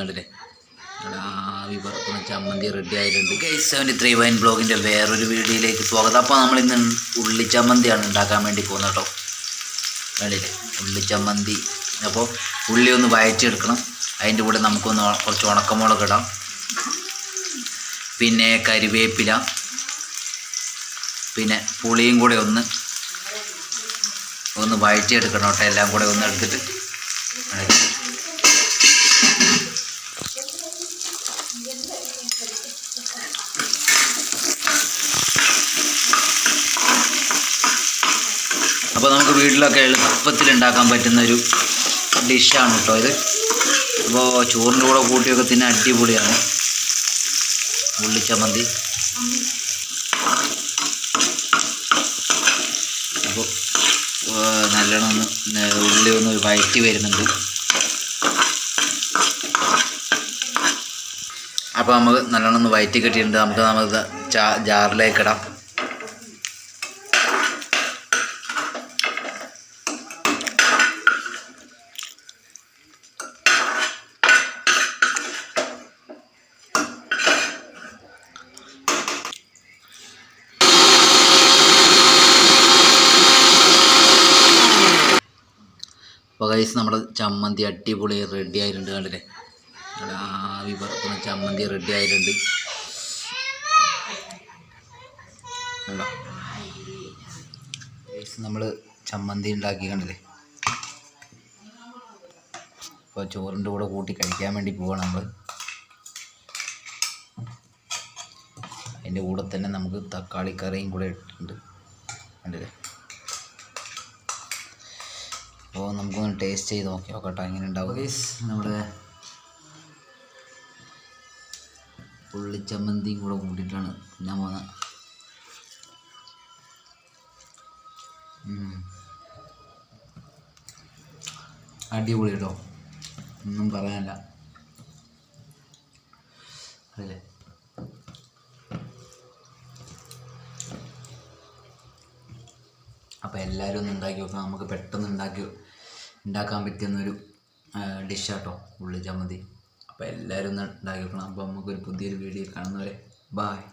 ഇവിടെ ആവി പറക്കുന്ന ചമ്മന്തി റെഡി ആയിട്ടുണ്ട്. ഗൈസ് സെവന്റി ത്രീ വൈൻ ബ്ലോഗിന്റെ വേറൊരു വീഡിയോയിലേക്ക് സ്വാഗതം. അപ്പോൾ നമ്മൾ ഇന്ന് ഉള്ളി ചമ്മന്തിയാണ് ഉണ്ടാക്കാൻ വേണ്ടി പോകുന്നത് കേട്ടോ. കണ്ടില്ലേ? ഉള്ളി ചമ്മന്തി. അപ്പോൾ ഉള്ളി ഒന്ന് വയറ്റിയെടുക്കണം അതിന്റെ കൂടെ നമുക്കൊന്ന് കുറച്ച് ഉണക്കമുളക് ഇടാം. പിന്നെ കരിവേപ്പില. പിന്നെ പുളിയും കൂടെ ഒന്ന് ഒന്ന് വഴറ്റിയെടുക്കണം കേട്ടോ. എല്ലാം കൂടെ ഒന്ന് എടുത്തിട്ട്. അപ്പോൾ നമുക്ക് വീട്ടിലൊക്കെ എളുപ്പത്തിൽ ഉണ്ടാക്കാൻ പറ്റുന്ന ഒരു ഡിഷാണ് കേട്ടോ ഇത്. അപ്പോൾ ചോറിന്റെ കൂടെ കൂട്ടിയൊക്കെ തിന്നെ അടിപൊളിയാണ്. ഉള്ളിച്ചമ്മന്തി അപ്പോൾ നല്ലോണം ഒന്ന് ഉള്ളി ഒന്ന് വഴറ്റി വരുന്നുണ്ട്. അപ്പോൾ നമുക്ക് നല്ലോണം ഒന്ന് വയറ്റി കിട്ടിയിട്ടുണ്ട്. നമുക്ക് നമുക്ക് ജാറിലേക്ക് ഇടാം. അപ്പോൾ കൈസ് നമ്മുടെ ചമ്മന്തി അടിപൊളി റെഡി ആയിട്ടുണ്ട് കണ്ടില്ലേ? ആവി പറക്കുന്ന ചമ്മന്തി റെഡി ആയിട്ടുണ്ട്. കണ്ടോ? നമ്മൾ ചമ്മന്തി ഉണ്ടാക്കി കണ്ടില്ലേ? ഇപ്പോൾ ചോറിന്റെ കൂടെ കൂട്ടി കഴിക്കാൻ വേണ്ടി പോവാണ് നമ്മൾ അതിന്റെ കൂടെ തന്നെ നമുക്ക് തക്കാളി കറിയും കൂടെ ഇട്ടിട്ടുണ്ട്. കണ്ടില്ലേ? അപ്പോൾ നമുക്കൊന്ന് ടേസ്റ്റ് ചെയ്ത് നോക്കി നോക്കട്ടെ എങ്ങനെ ഉണ്ടാവും നമ്മുടെ ഉള്ളിച്ചമ്മന്തിയും കൂടെ കൂട്ടിയിട്ടാണ് ഞാൻ പോകുന്നത് അടിപൊളി കേട്ടോ. ഒന്നും പറയാനില്ല. അല്ലേ? അപ്പോൾ എല്ലാവരും ഒന്ന് ഉണ്ടാക്കി നോക്കാം നമുക്ക് പെട്ടെന്ന് ഉണ്ടാക്കി ഉണ്ടാക്കാൻ പറ്റുന്നൊരു ഡിഷാട്ടോ ഉള്ളി ചമ്മന്തി. അപ്പോൾ എല്ലാവരും ഒന്ന് ഉണ്ടാക്കി നോക്കണം അപ്പോൾ നമുക്കൊരു പുതിയൊരു വീഡിയോ കാണുന്നവരെ ബായ്